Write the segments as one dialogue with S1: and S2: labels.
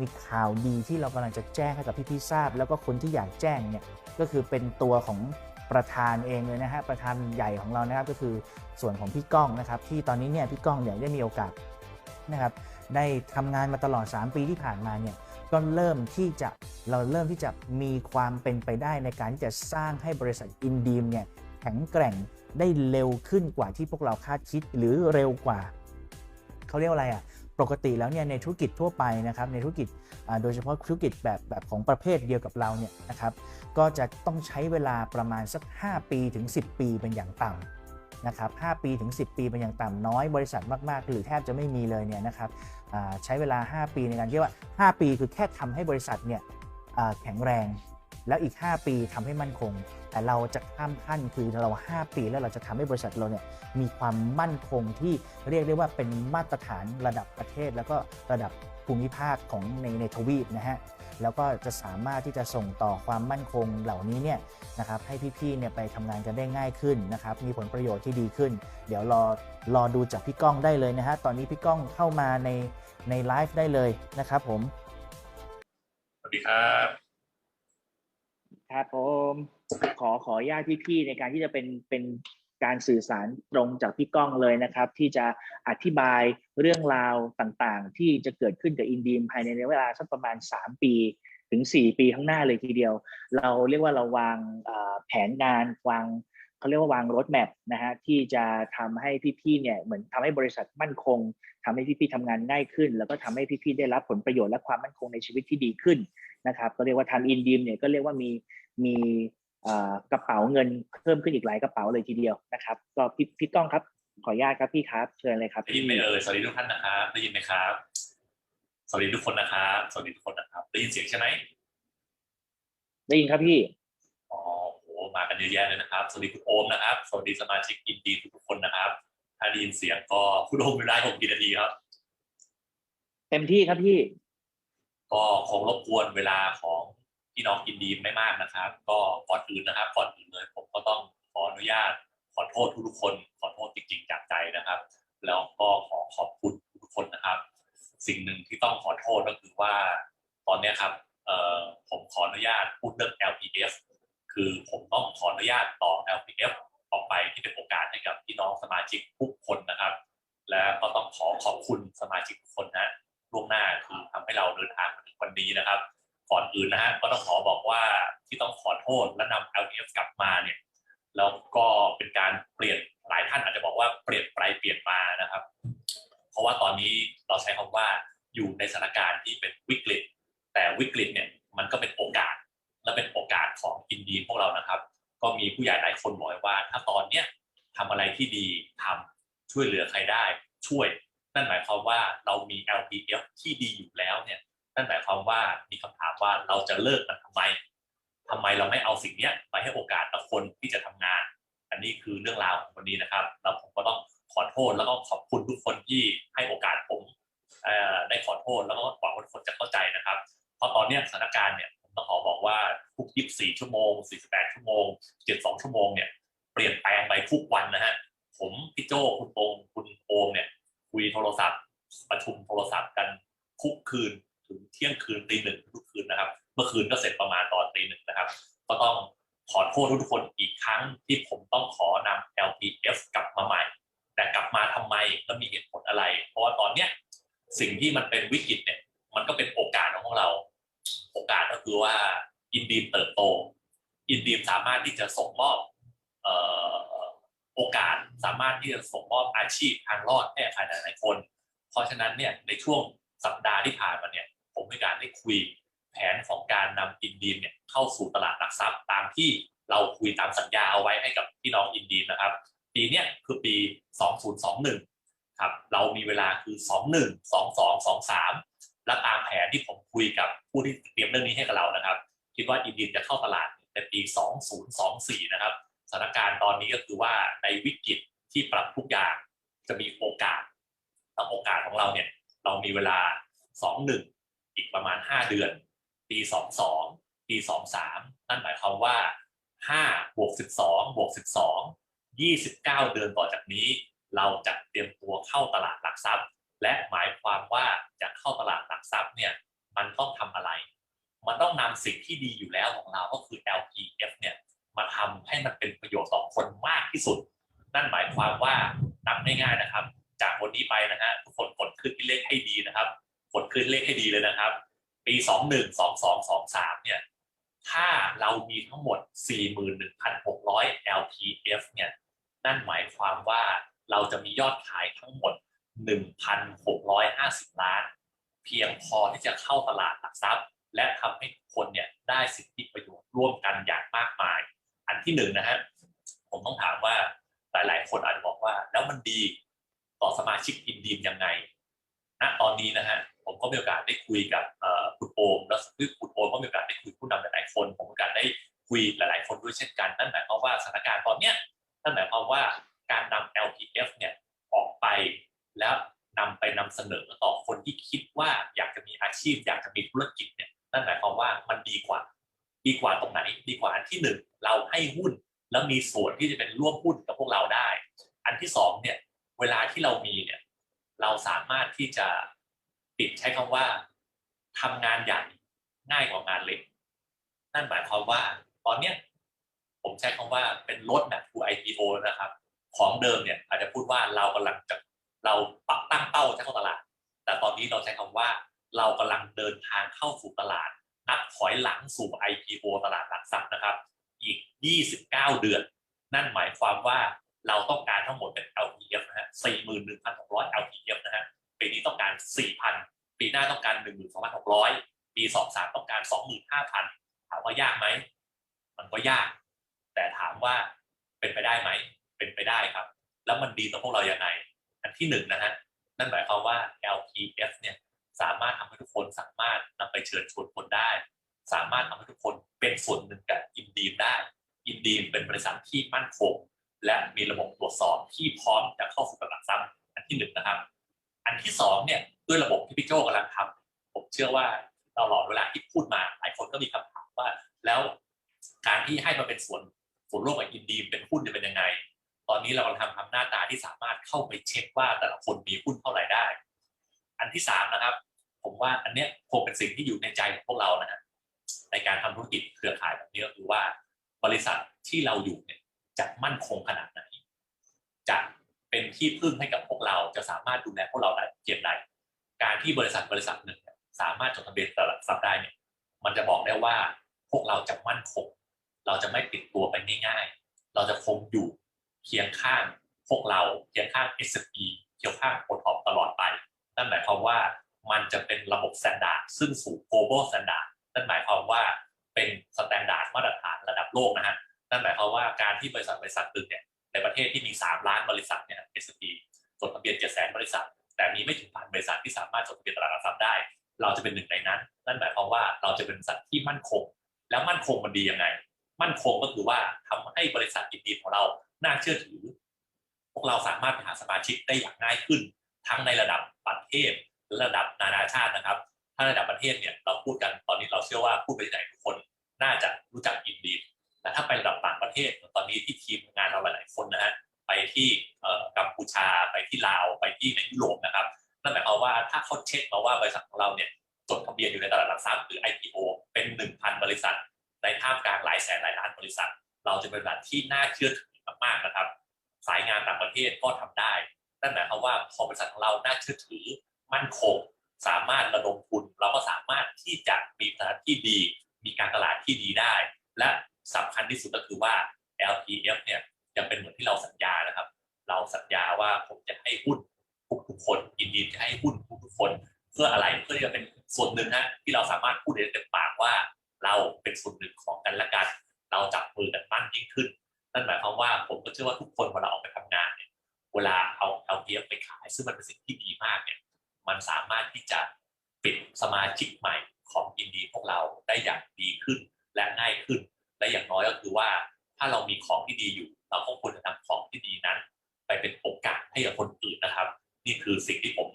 S1: มีข่าวดีที่เรากำลังจะแจ้งให้กับพี่ๆทราบ แล้วก็คนที่อยากแจ้งเนี่ยก็คือเป็นตัวของประธานเองเลยนะฮะประธานใหญ่ของเรานะครับก็คือส่วนของพี่ก้องนะครับ ที่ตอนนี้เนี่ยพี่ก้องเนี่ยได้มีโอกาสนะครับ ได้ทำงานมาตลอด 3 ปีที่ผ่านมาเนี่ยก็เริ่มที่จะเราเริ่มที่จะมีความเป็นไปได้ในการที่จะสร้างให้บริษัทอินดีมเนี่ยแข็งแกร่งได้เร็วขึ้นกว่าที่พวกเราคาดคิดหรือเร็วกว่าเขาเรียกอะไรอะ ปกติแล้วเนี่ยในธุรกิจทั่วไปนะครับในธุรกิจโดยเฉพาะธุรกิจแบบแบบของประเภทเดียวกับเราเนี่ยนะครับก็จะต้องใช้เวลาประมาณสัก 5 ปีถึง 10 ปีเป็นอย่างต่ำนะครับ5ปีถึง 10 ปีเป็นอย่างต่ำน้อยบริษัทมากๆ หรือแทบจะไม่มีเลยเนี่ยนะครับใช้เวลา 5 ปีในการที่ว่า 5 ปีคือแค่ทำให้บริษัทเนี่ยแข็งแรง แล้วอีก 5 ปีทำให้มั่นคง แต่เราจะข้ามขั้นคือเรา 5 ปีแล้วเราจะทำให้บริษัทเราเนี่ยมีความมั่นคงที่เรียกได้ว่าเป็นมาตรฐานระดับประเทศ แล้วก็ระดับภูมิภาคของในในทวีปนะฮะแล้วก็จะสามารถที่จะส่งต่อความมั่นคงเหล่านี้เนี่ยนะครับให้พี่ๆเนี่ยไปทำงานกันได้ง่ายขึ้นนะครับมีผลประโยชน์ที่ดีขึ้น เดี๋ยวรอรอดูจากพี่ก้องได้เลยนะฮะตอนนี้พี่ก้องเข้ามาในในไลฟ์ได้เลยนะครับผม
S2: สวัสดีครับ
S1: ครับผมขอขออนุญาตพี่ๆในการที่จะเป็นเป็นการสื่อสารตรงจากพี่ก้องเลยนะครับ ที่จะอธิบายเรื่องราวต่างๆ ที่จะเกิดขึ้นกับอินดีมภายในเวลาสักประมาณ 3 ปีถึง 4 ปีข้างหน้าเลยทีเดียว เราเรียกว่าเราวางแผนงานวางเขาเรียกว่าวางรถแมพนะฮะที่จะทำให้พี่ๆเนี่ยเหมือนทำให้บริษัทมั่นคงทำให้พี่ๆทำงานง่ายขึ้น แล้วก็ทำให้พี่ๆได้รับผลประโยชน์และความมั่นคงในชีวิตที่ดีขึ้น นะครับก็เรียกว่าทำอินดีมเนี่ยก็เรียกว่ามีมีเอ่อกระเป๋าเงินเพิ่มขึ้นอีกหลายกระเป๋าเลยทีเดียวนะครับ ก็พี่พี่ก้องครับขออนุญาตครับพี่ครับ เชิญเลยครับ
S2: ได้ยินไหมเอ่ยสวัสดีทุกท่านนะครับได้ยินไหมครับสวัสดีทุกคนนะครับสวัสดีทุกคนนะครับ ได้ยินเสียงใช่ไหม
S1: ได้ยินครับพี่
S2: อ๋อโหมากันเยอะแยะเลยนะครับ สวัสดีคุณโอมนะครับ สวัสดีสมาชิกอินดีทุกๆคนนะครับ ถ้าได้ยินเสียงก็คุณโอมเวลาผมกี่นาทีครับ
S1: เต็มที่ครับพี่
S2: ก็คงรบกวนเวลาของพี่น้องอินดีไม่มากนะครับ ก็ก่อนอื่นนะครับก่อนอื่นเลยผมก็ต้องขออนุญาตขอโทษทุกๆคน ขอโทษจริงๆจากใจนะครับ แล้วก็ขอขอบคุณทุกคนนะครับ สิ่งหนึ่งที่ต้องขอโทษก็คือว่า ตอนนี้ครับเอ่อผมขออนุญาตพูดเรื่อง LPF คือผมต้องขออนุญาตต่อ LPF ออกไปที่เป็นโอกาสให้กับพี่น้องสมาชิกทุกคนนะครับ และก็ต้องขอขอบคุณสมาชิกทุกคนนะ ล่วงหน้าคือทำให้เราเดินทางมาถึงวันนี้นะครับ ก่อนอื่นนะฮะก็ต้องขอบอกว่าที่ต้องขอโทษและนำ LPF กลับมาเนี่ยแล้วก็เป็นการเปลี่ยนหลายท่านอาจจะบอกว่าเปลี่ยนไปเปลี่ยนมานะครับ เพราะว่าตอนนี้เราใช้คำว่าอยู่ในสถานการณ์ที่เป็นวิกฤต แต่วิกฤตเนี่ยมันก็เป็นโอกาสและเป็นโอกาสของอินดีพวกเรานะครับ ก็มีผู้ใหญ่หลายคนบอกว่า ถ้าตอนเนี้ยทำอะไรที่ดีทำช่วยเหลือใครได้ ช่วย นั่นหมายความว่าเรามี LPF ที่ดีอยู่แล้วเนี่ยนั่นหมายความว่ามีคำถามว่าเราจะเลิกมันทำไมทำไมเราไม่เอาสิ่งเนี้ยไปให้โอกาสกับคนที่จะทำงาน อันนี้คือเรื่องราวของวันนี้นะครับแล้วผมก็ต้องขอโทษแล้วก็ขอบคุณทุกคนที่ให้โอกาสผมได้ขอโทษแล้วก็หวังว่าทุกคนจะเข้าใจนะครับ เพราะตอนนี้สถานการณ์เนี่ยผมต้องขอบอกว่าทุก 24 ชั่วโมง 48 ชั่วโมง 72 ชั่วโมงเนี่ยเปลี่ยนแปลงไปทุกวันนะฮะผมพี่โจคุณโปงคุณโอมเนี่ยคุยโทรศัพท์ ประชุมโทรศัพท์กัน ทุกคืนถึงเที่ยงคืนตีหนึ่งทุกคืนนะครับ เมื่อคืนก็เสร็จประมาณตอนตีหนึ่งนะครับ ก็ต้องขอโทษทุกคนอีกครั้งที่ผมต้องขอนำ LPF กลับมาใหม่ แต่กลับมาทำไมและมีเหตุผลอะไร เพราะว่าตอนเนี้ยสิ่งที่มันเป็นวิกฤตเนี่ยมันก็เป็นโอกาสของพวกเรา โอกาสก็คือว่าอินดีมเติบโต อินดีมสามารถที่จะส่งมอบโอกาสสามารถที่จะส่งมอบอาชีพทางรอดให้ใครหลายๆคน เพราะฉะนั้นเนี่ยในช่วง สัปดาห์ที่ผ่านมาเนี่ยผมมีการได้คุยแผนของการนำอินดีมเนี่ยเข้าสู่ตลาดหลักทรัพย์ตามที่เราคุยตามสัญญาเอาไว้ให้กับพี่น้องอินดีมนะครับ ปีเนี้ยคือปี 2021 ครับ เรามีเวลาคือ 21 22 23 และตามแผนที่ผมคุยกับผู้ที่เตรียมเรื่องนี้ให้กับเรานะครับ คิดว่าอินดีมจะเข้าตลาดในปี 2024 นะครับสถานการณ์ตอนนี้ก็คือว่าในวิกฤตที่ปรับทุกอย่างจะมีโอกาสแล้วโอกาสของเราเนี่ย เรามีเวลา21อีกประมาณ 5 เดือน ปี22ปี23นั่นหมายความว่า5บวก12บวก12 29 เดือนต่อจากนี้ เราจะเตรียมตัวเข้าตลาดหลักทรัพย์ และหมายความว่าจะเข้าตลาดหลักทรัพย์เนี่ยมันต้องทำอะไร มันต้องนำสิ่งที่ดีอยู่แล้วของเราก็คือ LPF เนี่ยมาทำให้มันเป็นประโยชน์ต่อคนมากที่สุด นั่นหมายความว่านับง่ายๆนะครับ จากวันนี้ไปนะฮะทุกคนกดขึ้นที่เลขให้ดีนะครับ กดขึ้นเลขให้ดีเลยนะครับ ปี21 22 23เนี่ยถ้าเรามีทั้งหมด 41,600 LPF เนี่ยนั่นหมายความว่าเราจะมียอดขายทั้งหมด 1,650 ล้าน เพียงพอที่จะเข้าตลาดหลักทรัพย์ และทำให้ทุกคนเนี่ยได้สิทธิประโยชน์ร่วมกันอย่างมากมาย อันที่หนึ่งนะฮะผมต้องถามว่าหลายๆ คนอาจจะบอกว่าแล้วมันดี ต่อสมาชิกอินดีมยังไงณตอนนี้นะฮะผมก็มีโอกาสได้คุยกับคุณโอมแล้วคุณโอมก็มีโอกาสได้คุยกับผู้นำหลายๆคน ผมมีโอกาสได้คุยหลายๆคนด้วยเช่นกันนั่นหมายความว่าสถานการณ์ตอนเนี้ยนั่นหมายความว่าการนำ LPF เนี่ยออกไปแล้วนำไปนำเสนอต่อคนที่คิดว่าอยากจะมีอาชีพ อยากจะมีธุรกิจเนี่ยนั่นหมายความว่ามันดีกว่า ดีกว่าตรงไหน ดีกว่าอันที่หนึ่งเราให้หุ้นแล้วมีส่วนที่จะเป็นร่วมหุ้นกับพวกเราได้ อันที่สองเนี่ย เวลาที่เรามีเนี่ย เราสามารถที่จะปิดใช้คำว่าทำงานใหญ่ง่ายกว่างานเล็ก นั่นหมายความว่า ตอนเนี้ยผมใช้คำว่าเป็นรถแบบ to IPO นะครับ ของเดิมเนี่ยอาจจะพูดว่าเรากำลังจะเราปักตั้งเป้าจะเข้าตลาด แต่ตอนนี้เราใช้คำว่า เรากำลังเดินทางเข้าสู่ตลาด นับถอยหลังสู่ IPO ตลาดหลักทรัพย์นะครับ อีก 29 เดือน นั่นหมายความว่า เราต้องการทั้งหมดเป็น LPF นะฮะ41,600 LPF นะฮะ ปีนี้ต้องการ 4,000 ปีหน้าต้องการ 12,600 ปี 23 ต้องการ 25,000 ถามว่ายากไหม มันก็ยาก แต่ถามว่าเป็นไปได้ไหม เป็นไปได้ครับ แล้วมันดีต่อพวกเราอยังไงอันที่หนึ่งนะฮะ นั่นหมายความว่า LPF เนี่ยสามารถทำให้ทุกคนสามารถนำไปเชิญชวนคนได้ สามารถทำให้ทุกคนเป็นส่วนหนึ่งกับอินดีมได้ อินดีมเป็นบริษัทที่มั่นคง และมีระบบตรวจสอบที่พร้อมจะเข้าสู่ตลาดทรัพย์อันที่หนึ่งนะครับ อันที่สองเนี่ยด้วยระบบที่พี่โจกำลังทำผมเชื่อว่าตลอดเวลาที่พูดมาหลายคนก็มีคำถามว่า แล้วการที่ให้มาเป็นส่วนส่วนร่วมกับอินดีมเป็นหุ้นจะเป็นยังไง ตอนนี้เรากำลังทำทำหน้าตาที่สามารถเข้าไปเช็คว่าแต่ละคนมีหุ้นเท่าไหร่ได้ อันที่สามนะครับ ผมว่าอันเนี้ยคงเป็นสิ่งที่อยู่ในใจของพวกเรานะฮะในการทำธุรกิจเครือข่ายแบบนี้ก็คือว่าบริษัทที่เราอยู่เนี่ย จะมั่นคงขนาดไหน จะเป็นที่พึ่งให้กับพวกเราจะสามารถดูแลพวกเราได้เพียงใดการที่บริษัทบริษัทหนึ่งสามารถจดทะเบียนตลาดทรัพย์ได้เนี่ยมันจะบอกได้ว่าพวกเราจะมั่นคง เราจะไม่ปิดตัวไปง่ายๆ เราจะคงอยู่เคียงข้างพวกเราเคียงข้าง s อ p เคียงข้างโอทอปตลอดไป นั่นหมายความว่ามันจะเป็นระบบสแตนดาร์ดซึ่งสู่ global standard นั่นหมายความว่าเป็นสแตนดาร์ดมาตรฐานระดับโลกนะฮะ นั่นหมายความว่าการที่บริษัทบริษัทหนึ่งเนี่ยในประเทศที่มี 3 ล้านบริษัทเนี่ย S&P จดทะเบียน7แสนบริษัท แต่มีไม่ถึงพันบริษัทที่สามารถจดทะเบียนตลาดหลักทรัพย์ได้ เราจะเป็นหนึ่งในนั้น นั่นหมายความว่าเราจะเป็นบริษัทที่มั่นคง แล้วมั่นคงมันดียังไง มั่นคงก็คือว่าทำให้บริษัทอินดีของเราน่าเชื่อถือ พวกเราสามารถไปหาสมาชิกได้อย่างง่ายขึ้น ทั้งในระดับประเทศและระดับนานาชาตินะครับ ถ้าระดับประเทศเนี่ยเราพูดกันตอนนี้เราเชื่อว่าพูดไปที่ไหนทุกคน น่าจะรู้จักอินดีแต่ถ้าไประดับ ทศตอนนี้ที่ทีมงานเราหลายๆคนนะฮะไปที่กัมพูชาไปที่ลาวไปที่ในยุโรปนะครับนั่นหมายความว่าถ้าเขาเช็คมาว่าบริษัทของเราเนี่ยจดทะเบียนอยู่ในตลาดหลักทรัพย์หรือ IPO เป็น 1,000 บริษัท ในท่ามกลางหลายแสนหลายล้านบริษัท เราจะเป็นบริษัทที่น่าเชื่อถือมากๆนะครับ สายงานต่างประเทศก็ทำได้นั่นหมายความว่าพอบริษัทของเราน่าเชื่อถือ เป็นส่วนหนึ่งของกันและกัน เราจับมือกันมั่นยิ่งขึ้น นั่นหมายความว่าผมก็เชื่อว่าทุกคนเวลาออกไปทำงานเนี่ยเวลาเอา LPF ไปขาย ซึ่งมันเป็นสิ่งที่ดีมากเนี่ยมันสามารถที่จะปิดสมาชิกใหม่ของอินดีพวกเราได้อย่างดีขึ้นและง่ายขึ้น และอย่างน้อยก็คือว่าถ้าเรามีของที่ดีอยู่ เราก็ควรจะนำของที่ดีนั้น ไปเป็นโอกาสให้กับคนอื่นนะครับ นี่คือสิ่งที่ผม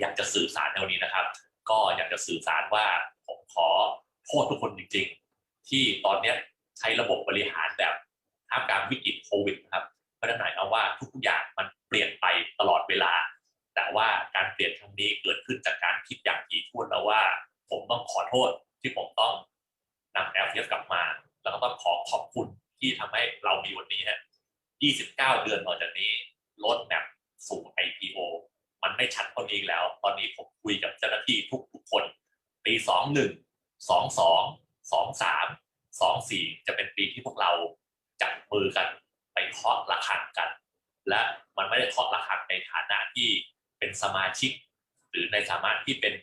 S2: อยากจะสื่อสารในวันนี้นะครับ ก็อยากจะสื่อสารว่าผมขอ โทษทุกคนจริง ๆ ที่ตอนนี้ใช้ระบบบริหารแบบท่ามกลางวิกฤตโควิดนะครับเพราะนั่นหมายความว่าทุกๆอย่างมันเปลี่ยนไปตลอดเวลา แต่ว่าการเปลี่ยนครั้งนี้เกิดขึ้นจากการคิดอย่างถี่ถ้วนแล้วว่า ผมต้องขอโทษที่ผมต้องนำ LTF กลับมา แล้วก็ต้องขอขอบคุณที่ทำให้เรามีวันนี้ฮะ 29 เดือนต่อจากนี้รถแมพสู่ IPO มันไม่ชัดเท่านี้แล้ว ตอนนี้ผมคุยกับเจ้าหน้าที่ทุกทุกๆคน ปี21 22 23 24จะเป็นปีที่พวกเราจับมือกันไปเคาะระฆังกัน และมันไม่ได้เคาะระฆังในฐานะที่เป็นสมาชิก หรือในสามารถที่เป็น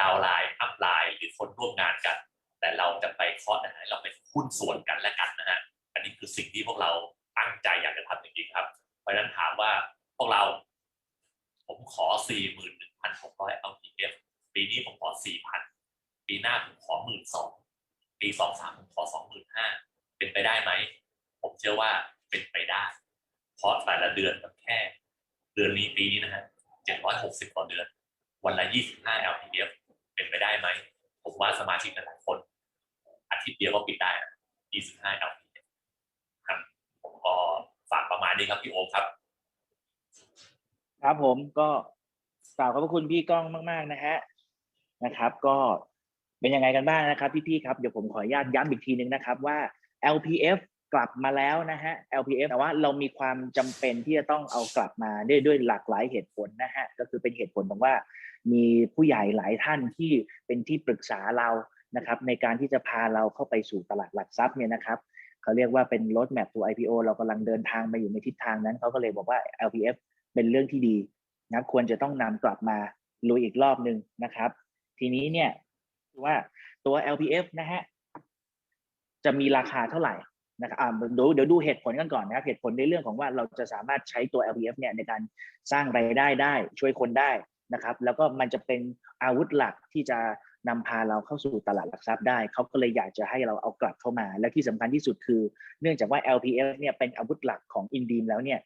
S2: ดาวไลน์อัพไลน์หรือคนร่วมงานกัน แต่เราจะไปเคาะอะไรเราไปหุ้นส่วนกันและกันนะฮะอันนี้คือสิ่งที่พวกเราตั้งใจอยากจะทำจริงๆครับ เพราะฉะนั้นถามว่าพวกเรา ผมขอ 41,600 LTF ปีนี้ผมขอ 4,000 ปี หน้าผมขอ12,000ปี23ผมขอ25,000เป็นไปได้ไหม ผมเชื่อว่าเป็นไปได้ เพราะแต่ละเดือนมันแค่ เดือนนี้ปีนี้นะฮะ760ต่อเดือน วันละ25 LTF เป็นไปได้ไหม ผมว่าสมาชิกหลายๆคน อาทิตย์เดียวก็ปิดได้นะ25 LTF ครับผมก็ฝากประมาณนี้ครับพี่โอมครับ
S3: ครับผมก็กล่าวขอบพระคุณพี่ก้องมาก ๆ นะฮะนะครับ ก็ เป็นยังไงกันบ้างนะครับพี่ๆครับเดี๋ยวผมขออนุญาตย้ำอีกทีนึงนะครับว่า LPF กลับมาแล้วนะฮะ LPF แต่ว่าเรามีความจำเป็นที่จะต้องเอากลับมาด้วยด้วยหลากหลายเหตุผลนะฮะก็คือเป็นเหตุผลของว่า มีผู้ใหญ่หลายท่านที่เป็นที่ปรึกษาเรานะครับในการที่จะพาเราเข้าไปสู่ตลาดหลักทรัพย์เนี่ยนะครับเขาเรียกว่าเป็น road map to IPO เรากำลังเดินทางมาอยู่ในทิศทางนั้นเขาก็เลยบอกว่า LPF เป็นเรื่องที่ดีนะควรจะต้องนำกลับมาลุยอีกรอบหนึ่งนะครับ ทีนี้เนี่ย ว่าตัว LPF นะฮะจะมีราคาเท่าไหร่นะครับอ่าเดี๋ยวเดี๋ยวดูเหตุผลกันก่อนนะครับเหตุผลในเรื่องของว่าเราจะสามารถใช้ตัว LPF เนี่ยในการสร้างรายได้ได้ ช่วยคนได้นะครับ แล้วก็มันจะเป็นอาวุธหลักที่จะนำพาเราเข้าสู่ตลาดหลักทรัพย์ได้เขาก็เลยอยากจะให้เราเอากลับเข้ามา และที่สำคัญที่สุดคือ เนื่องจากว่า LPF เนี่ยเป็นอาวุธหลักของอินดีมแล้วเนี่ย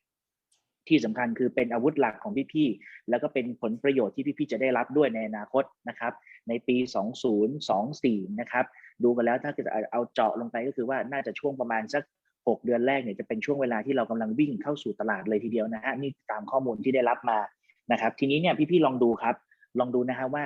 S3: ที่สำคัญคือเป็นอาวุธหลักของพี่ๆ แล้วก็เป็นผลประโยชน์ที่พี่ๆ จะได้รับด้วยในอนาคตนะครับ ในปี 2024 นะครับ ดูกันแล้วถ้าเกิดเอาเจาะลงไปก็คือว่าน่าจะช่วงประมาณสัก 6 เดือนแรกเนี่ยจะเป็นช่วงเวลาที่เรากำลังวิ่งเข้าสู่ตลาดเลยทีเดียวนะฮะนี่ตามข้อมูลที่ได้รับมานะครับ ทีนี้เนี่ยพี่ๆ ลองดูครับ ลองดูนะฮะว่า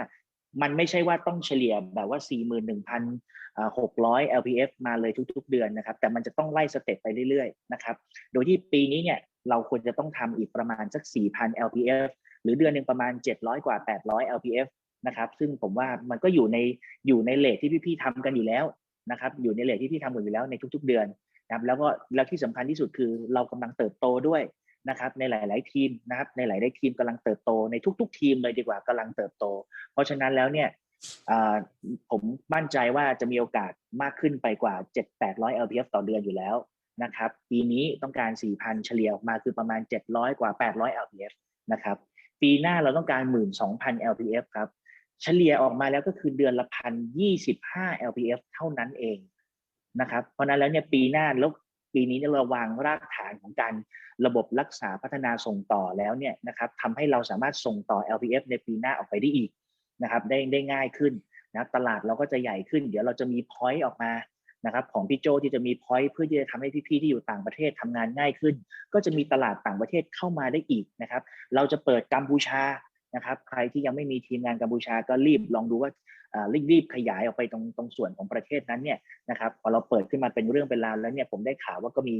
S3: มันไม่ใช่ว่าต้องเฉลี่ยแบบว่า 41,600 LPF มาเลยทุก ๆ เดือนนะครับ แต่มันจะต้องไล่สเต็ปไปเรื่อยๆ นะครับ โดยที่ปีนี้เนี่ย เราควรจะต้องทำอีกประมาณสัก 4,000 LPF หรือเดือนหนึ่งประมาณ 700 กว่า 800 LPF นะครับซึ่งผมว่ามันก็อยู่ในอยู่ในเลทที่พี่ๆทำกันอยู่แล้วนะครับอยู่ในเลทที่พี่ทำกันอยู่แล้วในทุก ๆ เดือนนะครับแล้วก็แล้วที่สำคัญที่สุดคือเรากำลังเติบโตด้วยนะครับในหลาย ๆ ทีมนะครับในหลาย ๆ ทีมกำลังเติบโตในทุก ๆ ทีมเลยดีกว่ากำลังเติบโต เพราะฉะนั้นแล้วเนี่ยผมมั่นใจว่าจะมีโอกาสมากขึ้นไปกว่า 7-800 LPF ต่อเดือนอยู่แล้ว นะครับ ปีนี้ต้องการ 4,000 เฉลี่ยออกมาคือประมาณ 700 กว่า 800 LPF นะครับ ปีหน้าเราต้องการ 12,000 LPF ครับ เฉลี่ยออกมาแล้วก็คือเดือนละพัน25 LPF เท่านั้นเองนะครับ เพราะนั้นแล้วเนี่ยปีหน้าแล้วปีนี้เราวางรากฐานของการระบบรักษาพัฒนาส่งต่อแล้วเนี่ยนะครับทำให้เราสามารถส่งต่อ LPF ในปีหน้าออกไปได้อีกนะครับ ได้ได้ง่ายขึ้นนะตลาดเราก็จะใหญ่ขึ้น เดี๋ยวเราจะมีพอยต์ออกมา นะครับของพี่โจที่จะมีพอยต์เพื่อที่จะทำให้พี่ๆที่อยู่ต่างประเทศทำงานง่ายขึ้น ก็จะมีตลาดต่างประเทศเข้ามาได้อีกนะครับ เราจะเปิดกัมพูชานะครับใครที่ยังไม่มีทีมงานกัมพูชาก็รีบลองดูว่ารีบๆขยายออกไปตรงตรงส่วนของประเทศนั้นเนี่ยนะครับพอเราเปิดขึ้นมาเป็นเรื่องเป็นราวแล้วเนี่ยผมได้ข่าวว่าก็มี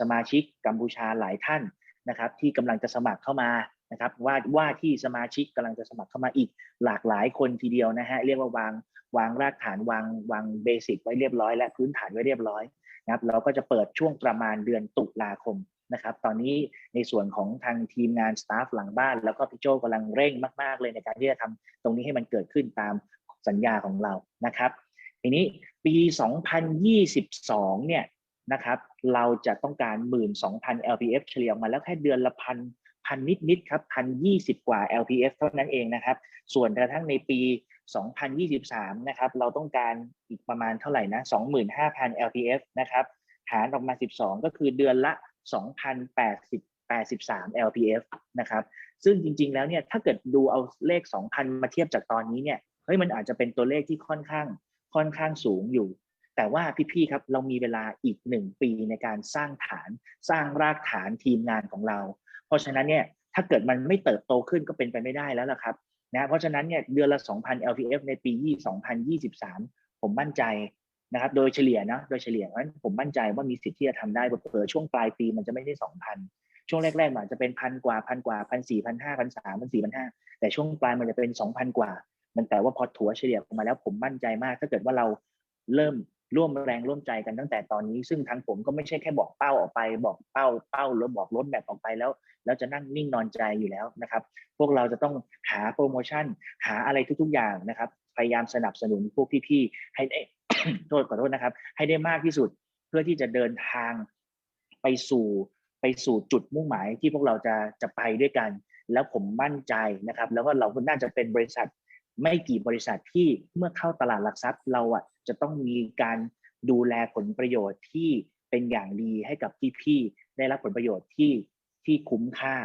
S3: สมาชิกกัมพูชาหลายท่านนะครับ ที่กำลังจะสมัครเข้ามานะครับว่าว่าที่สมาชิกกำลังจะสมัครเข้ามาอีกหลากหลายคนทีเดียวนะฮะเรียกว่าวาง วางรากฐานวางวางเบสิกไว้เรียบร้อย และพื้นฐานไว้เรียบร้อยนะครับเราก็จะเปิดช่วงประมาณเดือนตุลาคมนะครับ ตอนนี้ในส่วนของทางทีมงานสตาฟหลังบ้าน แล้วก็พี่โจกำลังเร่งมากๆเลยในการที่จะทำตรงนี้ให้มันเกิดขึ้นตามสัญญาของเรานะครับทีนี้ปี 2022 เนี่ยนะครับ เราจะต้องการ 12,000 LPF เฉลี่ยออกมาแล้วแค่เดือนละพันพันนิดนิดครับพันยี่สิบกว่า LPF เท่านั้นเองนะครับ ส่วนกระทั่งในปี 2023 นะครับ เราต้องการอีกประมาณเท่าไหร่นะ 25,000 LPF นะครับ หารออกมา 12 ก็คือเดือนละ2,083 LPF นะครับ ซึ่งจริง ๆ แล้วเนี่ย ถ้าเกิดดูเอาเลข 2,000 มาเทียบจากตอนนี้เนี่ย เฮ้ย มันอาจจะเป็นตัวเลขที่ค่อนข้าง ค่อนข้างสูงอยู่ แต่ว่าพี่ๆ ครับ เรามีเวลาอีก 1 ปีในการสร้างฐาน สร้างรากฐานทีมงานของเรา เพราะฉะนั้นเนี่ย ถ้าเกิดมันไม่เติบโตขึ้นก็เป็นไปไม่ได้แล้วล่ะครับ นะเพราะฉะนั้นเนี่ยเดือนละ 2,000 LPF ในปี 2023 ผมมั่นใจนะครับโดยเฉลี่ยนะโดยเฉลี่ยเพราะฉะนั้นผมมั่นใจว่ามีสิทธิ์ที่จะทำได้เผลอช่วงปลายปีมันจะไม่ได้ 2,000 ช่วงแรกๆมันอาจจะเป็นพันกว่าพันกว่าพันสี่พันห้าพันสามพันสี่พันห้าแต่ช่วงปลายมันจะเป็น 2,000 กว่า มันแต่ว่าพอถัวเฉลี่ยออกมาแล้วผมมั่นใจมาก ถ้าเกิดว่าเราเริ่ม ร่วมแรงร่วมใจกันตั้งแต่ตอนนี้ ซึ่งทางผมก็ไม่ใช่แค่บอกเป้าออกไป บอกเป้าเป้าหรือบอกรถแบบออกไปแล้ว แล้วจะนั่งนิ่งนอนใจอยู่แล้วนะครับ พวกเราจะต้องหาโปรโมชั่น หาอะไรทุก ๆ อย่างนะครับ พยายามสนับสนุนพวกพี่ๆให้ได้โทษขอโทษนะครับ ให้ได้มากที่สุดเพื่อที่จะเดินทางไปสู่ไปสู่จุดมุ่งหมายที่พวกเราจะจะไปด้วยกัน แล้วผมมั่นใจนะครับ แล้วก็เราน่าจะเป็นบริษัท ไม่กี่บริษัทที่เมื่อเข้าตลาดหลักทรัพย์เราอะจะต้องมีการดูแลผลประโยชน์ที่เป็นอย่างดีให้กับพี่ๆได้รับผลประโยชน์ที่ที่คุ้มค่า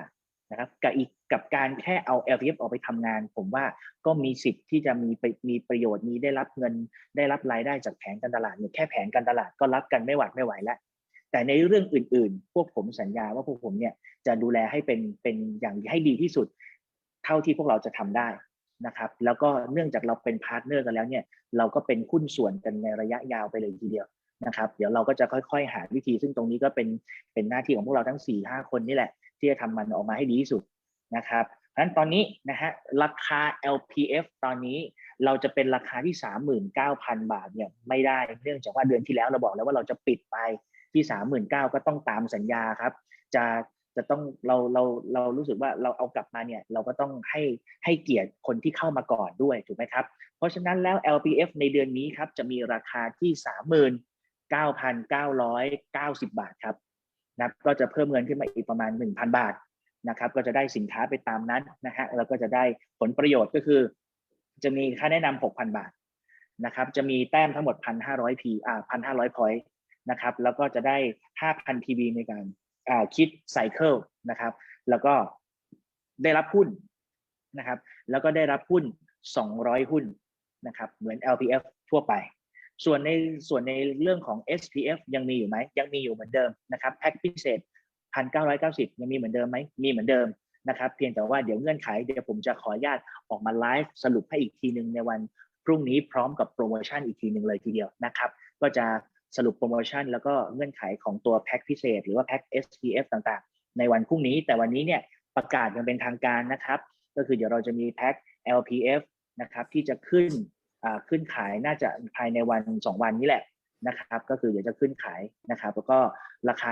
S3: นะครับกับอีกกับการแค่เอา LPF ออกไปทำงาน ผมว่าก็มีสิทธิ์ที่จะมีไปมีประโยชน์มีได้รับเงิน ได้รับรายได้จากแผนการตลาดเนี่ยแค่แผนการตลาดก็รับกันไม่หวัดไม่ไหวแล้วแต่ในเรื่องอื่น ๆ พวกผมสัญญาว่าพวกผมเนี่ยจะดูแลให้เป็นเป็นอย่างให้ดีที่สุด เท่าที่พวกเราจะทำได้ นะครับแล้วก็เนื่องจากเราเป็นพาร์ทเนอร์กันแล้วเนี่ยเราก็เป็นหุ้นส่วนกันในระยะยาวไปเลยทีเดียวนะครับเดี๋ยวเราก็จะค่อยๆ หาวิธี ซึ่งตรงนี้ก็เป็นเป็นหน้าที่ของพวกเราทั้ง4ี่ห้าคนนี่แหละ ที่จะทำมันออกมาให้ดีที่สุดนะครับเพราะฉะนั้นตอนนี้นะฮะราคา LPF ตอนนี้เราจะเป็นราคาที่ 39,000 บาทเนี่ยไม่ได้เนื่องจากว่าเดือนที่แล้วเราบอกแล้วว่าเราจะปิดไปที่ 39,000ก็ต้องตามสัญญาครับ จะ จะต้องเราเราเรารู้สึกว่าเราเอากลับมาเนี่ยเราก็ต้องให้ให้เกียรติคนที่เข้ามาก่อนด้วยถูกไหมครับ เพราะฉะนั้นแล้ว LPF ในเดือนนี้ครับจะมีราคาที่ 39,990 บาทครับนะก็จะเพิ่มเงินขึ้นมาอีกประมาณ 1,000 บาทนะครับก็จะได้สินค้าไปตามนั้นนะฮะแล้วก็จะได้ผลประโยชน์ก็คือ จะมีค่าแนะนำ6,000 บาทนะครับจะมีแต้มทั้งหมด 1,500 P อ่า1,500 point นะครับแล้วก็จะได้ 5,000 PV ในการ คิดไซเคิลนะครับ แล้วก็ได้รับหุ้นนะครับ แล้วก็ได้รับหุ้น 200 หุ้นนะครับ เหมือน LPF ทั่วไป ส่วนในส่วนในเรื่องของ SPF ยังมีอยู่ไหม ยังมีอยู่เหมือนเดิมนะครับแพ็คพิเศษ 1,990 ยังมีเหมือนเดิมไหม มีเหมือนเดิมนะครับ เพียงแต่ว่าเดี๋ยวเงื่อนไขเดี๋ยวผมจะขออนุญาตออกมาไลฟ์สรุปให้อีกทีหนึ่งในวันพรุ่งนี้พร้อมกับโปรโมชั่นอีกทีหนึ่งเลยทีเดียวนะครับ ก็จะ สรุปโปรโมชั่นแล้วก็เงื่อนไขของตัวแพ็คพิเศษ หรือว่าแพ็ค SPF ต่างๆ ในวันพรุ่งนี้ แต่วันนี้เนี่ยประกาศยังเป็นทางการนะครับ ก็คือเดี๋ยวเราจะมีแพ็ค LPF นะครับที่จะขึ้นขึ้นขายน่าจะภายในวัน 2 วันนี้แหละนะครับก็คือเดี๋ยวจะขึ้นขายนะครับแล้วก็ราคา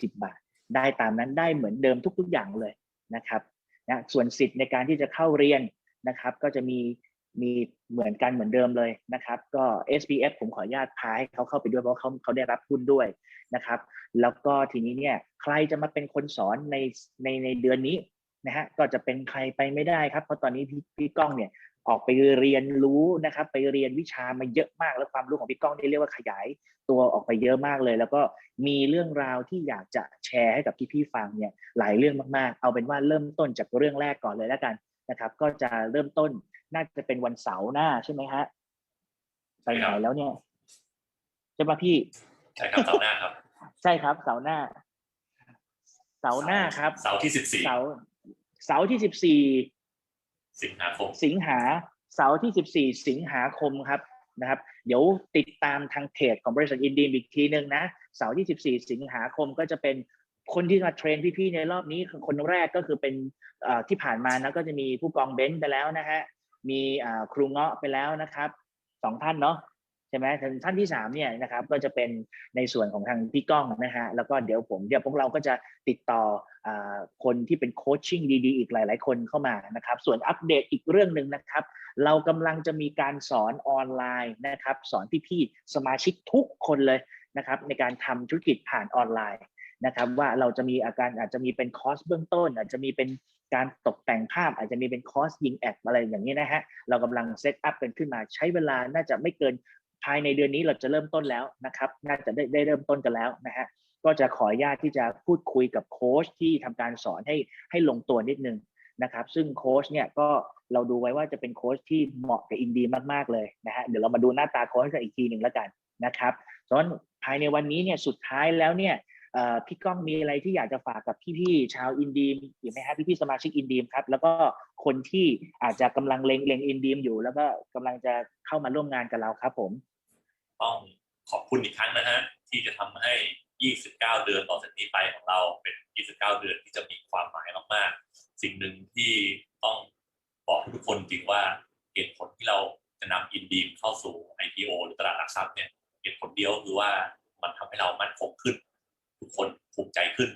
S3: 39,990 บาท ได้ตามนั้นได้เหมือนเดิมทุกๆอย่างเลยนะครับนะส่วนสิทธิ์ในการที่จะเข้าเรียนนะครับ ก็จะมี มีเหมือนกันเหมือนเดิมเลยนะครับ ก็ SPF ผมขออนุญาตพาให้เขาเข้าไปด้วยเพราะเขาเขาได้รับหุ้นด้วยนะครับ แล้วก็ทีนี้เนี่ยใครจะมาเป็นคนสอนในในในเดือนนี้นะฮะก็จะเป็นใครไปไม่ได้ครับ เพราะตอนนี้พี่พี่ก้องเนี่ยออกไปเรียนรู้นะครับ ไปเรียนวิชามาเยอะมาก แล้วความรู้ของพี่ก้องนี่เรียกว่าขยายตัวออกไปเยอะมากเลย แล้วก็มีเรื่องราวที่อยากจะแชร์ให้กับพี่ๆฟังเนี่ยหลายเรื่องมากๆ เอาเป็นว่าเริ่มต้นจากเรื่องแรกก่อนเลยแล้วกันนะครับ ก็จะเริ่มต้น น่าจะเป็นวันเสาร์หน้าใช่ไหมฮะไปไหนแล้วเนี่ยใช่ปะพี่
S2: ใช่ครับเสาร์หน้าครับ
S3: ใช่ครับเสาร์หน้า เสาร์หน้าครับ
S2: เสาร์ที่สิบสี่
S3: เสาร์เสาร์ที่สิบสี่
S2: สิงหาคม
S3: สิงหาเสาร์ที่14สิงหาคมครับนะครับ เดี๋ยวติดตามทางเพจของบริษัทอินดีมอีกทีหนึ่งนะเสาร์ที่14สิงหาคมก็จะเป็นคนที่มาเทรนพี่ๆในรอบนี้คือคนแรกก็คือเป็นที่ผ่านมานะก็จะมีผู้กองเบนซ์ไปแล้วนะฮะ มีครูเงาะไปแล้วนะครับสองท่านเนาะใช่ไหมท่านที่สามเนี่ยนะครับก็จะเป็นในส่วนของทางพี่ก้องนะฮะแล้วก็เดี๋ยวผมเดี๋ยวพวกเราก็จะติดต่ออคนที่เป็นโคชชิ่งดีๆ อีกหลาย ๆ คนเข้ามานะครับส่วนอัปเดตอีกเรื่องหนึ่งนะครับ เรากำลังจะมีการสอนออนไลน์นะครับสอนพี่ๆสมาชิกทุกคนเลยนะครับในการทำธุรกิจผ่านออนไลน์นะครับว่าเราจะมีอาการอาจจะมีเป็นคอร์สเบื้องต้น อาจจะมีเป็น การตกแต่งภาพอาจจะมีเป็นคอสยิงแอดอะไรอย่างนี้นะฮะ เรากำลังเซตอัพกันขึ้นมาใช้เวลาน่าจะไม่เกินภายในเดือนนี้เราจะเริ่มต้นแล้วนะครับ น่าจะได้ได้เริ่มต้นกันแล้วนะฮะ ก็จะขออนุญาตที่จะพูดคุยกับโค้ชที่ทำการสอนให้ให้ลงตัวนิดนึงนะครับ ซึ่งโค้ชเนี่ยก็เราดูไว้ว่าจะเป็นโค้ชที่เหมาะกับอินดีมากๆเลยนะฮะ เดี๋ยวเรามาดูหน้าตาโค้ชกันอีกทีหนึ่งแล้วกันนะครับส่วนภายในวันนี้เนี่ยสุดท้ายแล้วเนี่ย พี่ก้องมีอะไรที่อยากจะฝากกับพี่ๆชาวอินดีมอีกไหมฮะพี่ๆสมาชิกอินดีมครับ แล้วก็คนที่อาจจะกำลังเล็งเล็งอินดีมอยู่ แล้วก็กำลังจะเข้ามาร่วมงานกับเราครับ ผม
S2: ต้องขอบคุณอีกครั้งนะฮะที่จะทำให้ 29 เดือนต่อจากนี้ไปของเราเป็น 29 เดือนที่จะมีความหมายมากๆ สิ่งหนึ่งที่ต้องบอกทุกคนจริงว่าเหตุผลที่เราจะนำอินดีมเข้าสู่ IPO หรือตลาดหลักทรัพย์เนี่ยเหตุผลเดียวคือว่ามันทำให้เรามั่นคงขึ้น ทุกคนภูมิใจขึ้น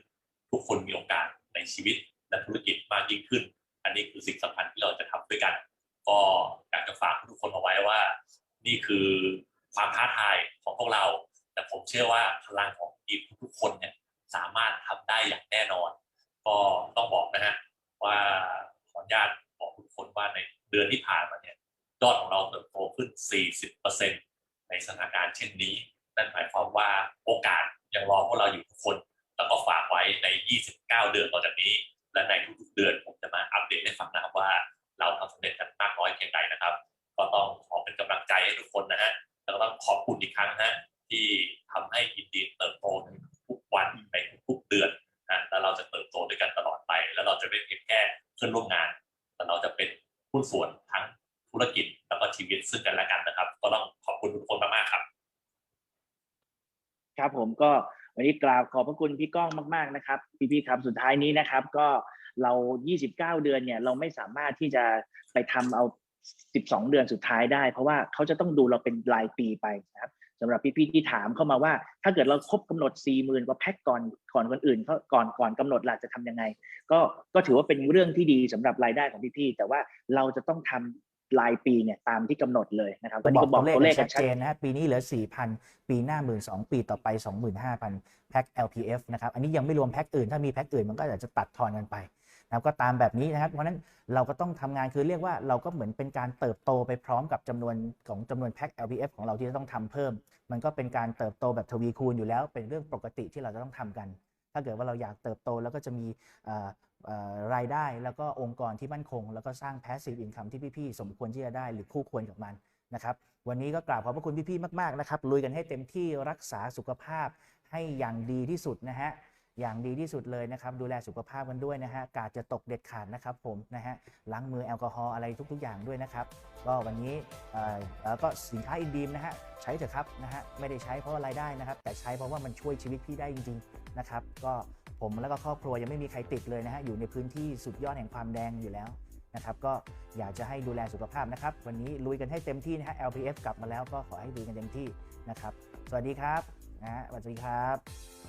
S2: ทุกคนมีโอกาสในชีวิตและธุรกิจมากยิ่งขึ้น อันนี้คือสิ่งสำคัญที่เราจะทำด้วยกัน ก็อยากจะฝากทุกคนเอาไว้ว่า นี่คือความท้าทายของพวกเรา แต่ผมเชื่อว่าพลังของทีมทุกๆคนเนี่ยสามารถทำได้อย่างแน่นอน ก็ต้องบอกนะฮะว่าขออนุญาตบอกทุกคนว่าในเดือนที่ผ่านมาเนี่ยยอดของเราเติบโตขึ้น 40%ในสถานการณ์เช่นนี้ นั่นหมายความว่าโอกาสยังรอพวกเราอยู่ทุกคน แล้วก็ฝากไว้ใน 29 เดือนต่อจากนี้ และในทุกๆเดือนผมจะมาอัปเดตให้ฟังนะครับว่า เราทำสำเร็จกันมากน้อยเพียงใดนะครับ ก็ต้องขอเป็นกำลังใจให้ทุกคนนะฮะแล้วก็ต้องขอบคุณอีกครั้งนะฮะที่ทำให้อินดีเติบโตในทุกวันในทุกๆเดือนนะแล้วเราจะเติบโตด้วยกันตลอดไป แล้วเราจะไม่เพียงแค่เพื่อนร่วมงาน แต่เราจะเป็นหุ้นส่วนทั้งธุรกิจแล้วก็ชีวิตซึ่งกันและกันนะครับ ก็ต้องขอบคุณทุกคนมากๆครับ
S3: ครับผมก็วันนี้กราบขอบพระคุณพี่ก้องมาก ๆนะครับ พี่ๆครับสุดท้ายนี้นะครับ ก็เรา 29 เดือนเนี่ยเราไม่สามารถที่จะไปทำเอา 12 เดือนสุดท้ายได้ เพราะว่าเขาจะต้องดูเราเป็นรายปีไปนะครับสำหรับพี่ๆที่ถามเข้ามาว่า ถ้าเกิดเราครบกำหนด 40,000กว่าแพ็กก่อนก่อนคนอื่นเขาก่อนก่อนกำหนดหลักจะทำยังไง ก็ก็ถือว่าเป็นเรื่องที่ดีสำหรับรายได้ของพี่ๆแต่ว่าเราจะต้องทำ รายปีเนี่ยตามที่กำหนดเลยนะครับ
S1: ก็
S3: วัน
S1: บ
S3: นี้
S1: อก
S3: ก็บ
S1: ตั
S3: อก
S1: วเลข
S3: ตัวเล
S1: ให้
S3: ข
S1: ชั
S3: กั
S1: ด
S3: นชัด
S1: เจนนะฮะปีนี้เหลือ 4,000 ปีหน้า 12,000ปีต่อไป 25,000 แพ็ค LPF นะครับอันนี้ยังไม่รวมแพ็คอื่น ถ้ามีแพ็คอื่นมันก็อาจจะตัดทอนกันไปนะครับก็ตามแบบนี้นะครับเพราะฉะนั้นเราก็ต้องทำงานคือเรียกว่าเราก็เหมือนเป็นการเติบโตไปพร้อมกับจำนวนของจำนวนแพ็ค LPF ของเราที่จะต้องทำเพิ่ม มันก็เป็นการเติบโตแบบทวีคูณอยู่แล้ว เป็นเรื่องปกติที่เราจะต้องทำกัน ถ้าเกิดว่าเราอยากเติบโตแล้วก็จะมีรายได้แล้วก็องค์กรที่มั่นคง แล้วก็สร้าง passive income ที่พี่ๆ สมควรที่จะได้หรือคู่ควรกับมันนะครับ วันนี้ก็กราบขอบพระคุณพี่ๆ มากๆ นะครับ ลุยกันให้เต็มที่รักษาสุขภาพให้อย่างดีที่สุดนะฮะ อย่างดีที่สุดเลยนะครับ ดูแลสุขภาพกันด้วยนะฮะกาดจะตกเด็ดขาดนะครับผมนะฮะล้างมือแอลกอฮอล์อะไรทุก ๆ อย่างด้วยนะครับ ก็วันนี้แล้วก็สินค้าอินดีมนะฮะใช้เถอะครับนะฮะไม่ได้ใช้เพราะอะไรได้นะครับ แต่ใช้เพราะว่ามันช่วยชีวิตพี่ได้จริง ๆ นะครับ ก็ผมแล้วก็ครอบครัวยังไม่มีใครติดเลยนะฮะอยู่ในพื้นที่สุดยอดแห่งความแดงอยู่แล้วนะครับก็อยากจะให้ดูแลสุขภาพนะครับ วันนี้ลุยกันให้เต็มที่นะฮะ LPF กลับมาแล้วก็ขอให้ลุยกันเต็มที่นะครับ สวัสดีครับนะฮะสวัสดีครับ